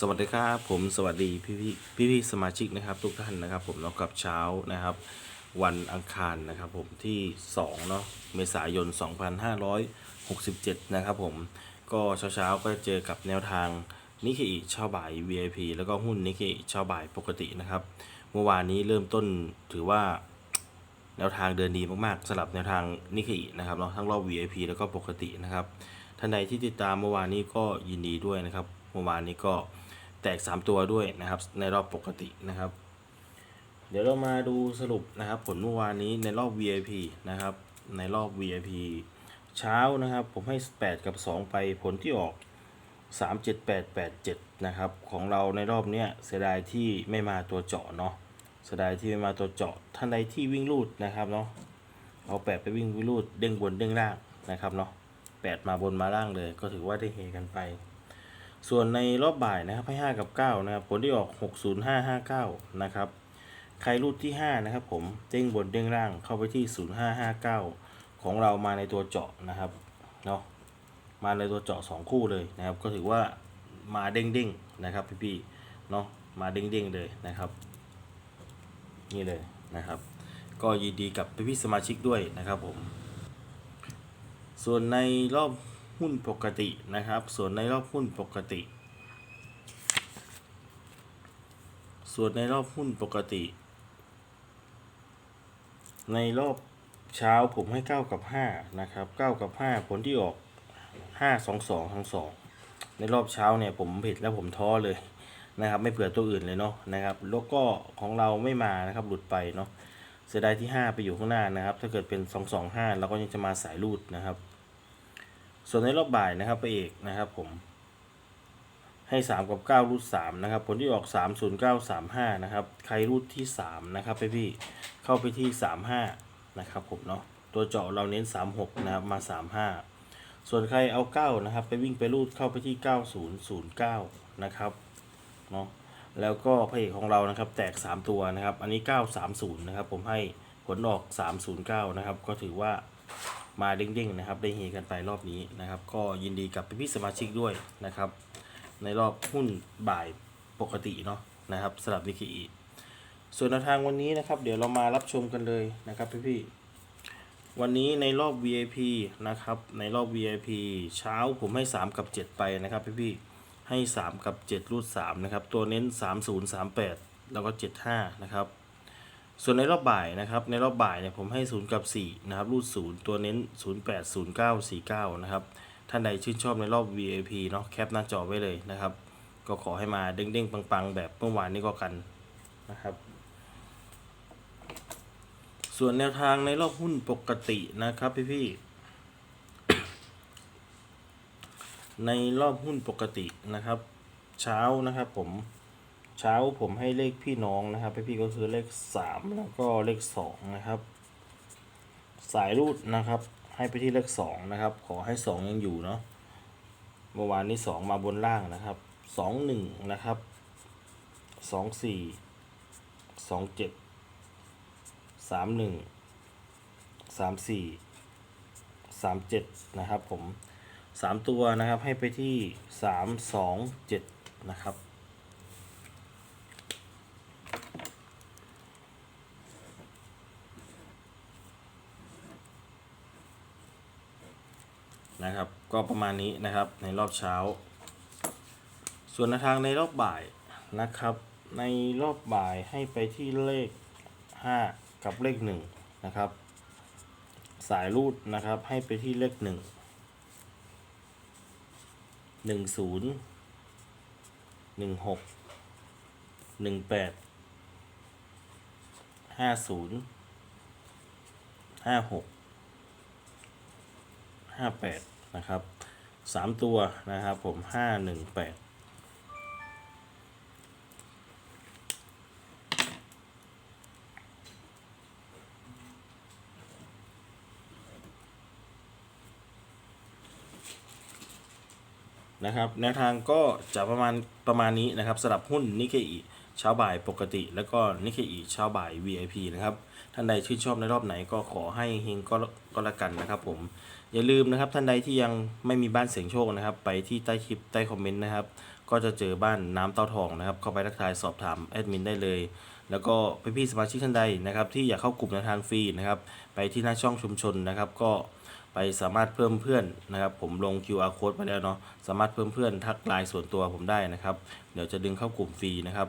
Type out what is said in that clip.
สวัสดีครับผมสวัสดีพี่พี่พี่พี่สมาชิกนะครับทุกท่านนะครับ ผมเนากับเช้านะครับ วันอังคารนะครับ ผมที่2เนาะเมษายน 2567 นะครับผมก็เช้าเช้าก็เจอกับแนวทางนิเคอิเช่าบ่าย VIP แล้วก็หุ้นนิเคอิเช่าบ่ายปกตินะครับ เมื่อวานนี้เริ่มต้นถือว่าแนวทางเดินดีมากๆสำหรับแนวทางนิเคอินะครับเนาะทั้งรอบ VIP แล้วก็ปกตินะครับท่านใดที่ติดตามเมื่อวานนี้ก็ยินดีด้วยนะครับเมื่อวานนี้ก็ ตก 3 ตัวด้วยนะครับ ในรอบปกตินะครับ เดี๋ยวเรามาดูสรุปนะครับ ผลเมื่อวานนี้ในรอบ VIP นะครับ ในรอบ VIP เช้านะครับ ผมให้ 8 กับ 2 ไปผลที่ออก 37887 นะครับ ของเราในรอบเนี้ยเสียดายที่ไม่มาตัวเจาะเนาะเสียดายที่ไม่มาตัวเจาะท่านใดที่วิ่งรูดนะครับเนาะเอาแปดไปวิ่งวิ่งรูดเด้งบนเด้งล่างนะครับเนาะแปดมาบนมาล่างเลยก็ถือว่าได้เฮกันไป ส่วนในรอบบ่ายนะครับให้5กับ9นะครับผลที่ออก 60559นะครับใครรูดที่ 5 นะครับผมเด้งบนเด้งล่างเข้าไปที่ 0559 ของเรามาในตัวเจาะนะครับเนาะมาในตัวเจาะ 2 คู่เลยนะครับ ก็ถือว่ามาเด้งเด้งๆนะครับพี่ๆเนาะมาเด้งเด้งๆเลยนะครับ นี่เลยนะครับ ก็ยินดีกับพี่ๆสมาชิกด้วยนะครับผม ส่วนในรอบ หุ้นปกตินะครับ ส่วนในรอบหุ้นปกติ ส่วนในรอบหุ้นปกติ ในรอบเช้าผมให้ 9 กับ 5 นะครับ 9 กับ 5 ผลที่ออก 5 2 2ทั้ง2ในรอบเช้าเนี่ยผมผิดแล้วผมท้อเลยนะครับ ไม่เผื่อตัวอื่นเลยเนาะนะครับแล้วก็ของเราไม่มานะครับหลุดไปเนาะเสียดายที่ 5 ไปอยู่ข้างหน้านะครับ ถ้าเกิดเป็น 2 2 5เราก็ยังจะมาสายรูดนะครับ ส่วนในรอบบ่ายนะครับไปเอกนะครับผม ให้3กับ9รูด3นะครับ ผลที่ออก3 0 9 3 5นะครับ ใครรูดที่3นะครับพี่เข้าไปที่35นะครับผมเนาะ ตัวเจาะเราเน้น36นะครับมา35ส่วนใครเอา9นะครับ ไปวิ่งไปรูดเข้าไปที่9009นะครับเนาะแล้วก็พระเอกของเรานะครับ แตก 3 ตัวนะครับ อันนี้ 930 นะครับ ผมให้ผลออก 309 นะครับ ก็ถือว่า มาเด้งๆนะครับได้เฮกันไปรอบนี้นะครับ ก็ยินดีกับพี่ๆสมาชิกด้วยนะครับ ในรอบหุ้นบ่ายปกติเนาะนะครับสำหรับนิกอีส่วนแนวทางวันนี้นะครับ เดี๋ยวเรามารับชมกันเลยนะครับพี่ๆวันนี้ในรอบ VIP นะครับในรอบ VIP เช้าผมให้ 3 กับ 7 ไปนะครับพี่ๆให้ 3 กับ 7 รูด3นะครับตัวเน้น 30 38 แล้วก็ 75 นะครับ ส่วนในรอบบ่ายนะครับ ในรอบบ่ายเนี่ยผมให้ 0 กับ 4 นะครับ รูด 0 ตัวเน้น 08 09 49 นะครับ ท่านใดชื่นชอบในรอบ VIP เนาะแคปหน้าจอไว้เลยนะครับ ก็ขอให้มาเด้งๆ ปังๆ แบบเมื่อวานนี้ก็กันนะครับ ส่วนแนวทางในรอบหุ้นปกตินะครับพี่ๆในรอบหุ้นปกตินะครับ เช้านะครับผม เช้าผมให้เลขพี่น้องนะครับพี่ๆก็คือเลขสามแล้วก็เลขสองนะครับ สายรูดนะครับ ให้ไปที่เลขสองนะครับ ขอให้สองยังอยู่เนาะเมื่อวานนี้สองมาบนล่างนะครับสองหนึ่งนะครับสองสี่สองเจ็ดสามหนึ่งสามสี่สามเจ็ดนะครับผมสามตัวนะครับให้ไปที่สามสองเจ็ดนะครับ นะครับ ก็ประมาณนี้นะครับในรอบเช้า ส่วนทางในรอบบ่ายนะครับ ในรอบบ่ายให้ไปที่เลข 5 กับเลข1นะครับ สายรูดนะครับให้ไปที่เลข 1 1 0 1 6 1 8 50 56ห้าแปด นะครับสามตัวนะครับผมห้าหนึ่งแปดนะครับแนวทางก็จะประมาณประมาณนี้นะครับสำหรับหุ้นนิเคอิ เช้าบ่ายปกติ แล้วก็นิเคอิเช้าบ่าย VIP นะครับ ท่านใดชื่นชอบในรอบไหนก็ขอให้เฮงก็ก็ล้วกันนะครับ ผม อย่าลืมนะครับ ท่านใดที่ยังไม่มีบ้านเสียงโชคนะครับ ไปที่ใต้คลิปใต้คอมเมนต์นะครับ ก็จะเจอบ้านน้ำเต้าทองนะครับ เข้าไปทักทายสอบถามแอดมินได้เลย แล้วก็พี่ๆสมาชิกท่านใดนะครับที่อยากเข้ากลุ่มในทางฟรีนะครับ ไปที่หน้าช่องชุมชนนะครับ ก็ไปสามารถเพิ่มเพื่อนนะครับ ผมลง QR code ไปแล้วเนาะสามารถเพิ่มเพื่อนทักไลน์ส่วนตัวผมได้นะครับ เดี๋ยวจะดึงเข้ากลุ่มฟรีนะครับ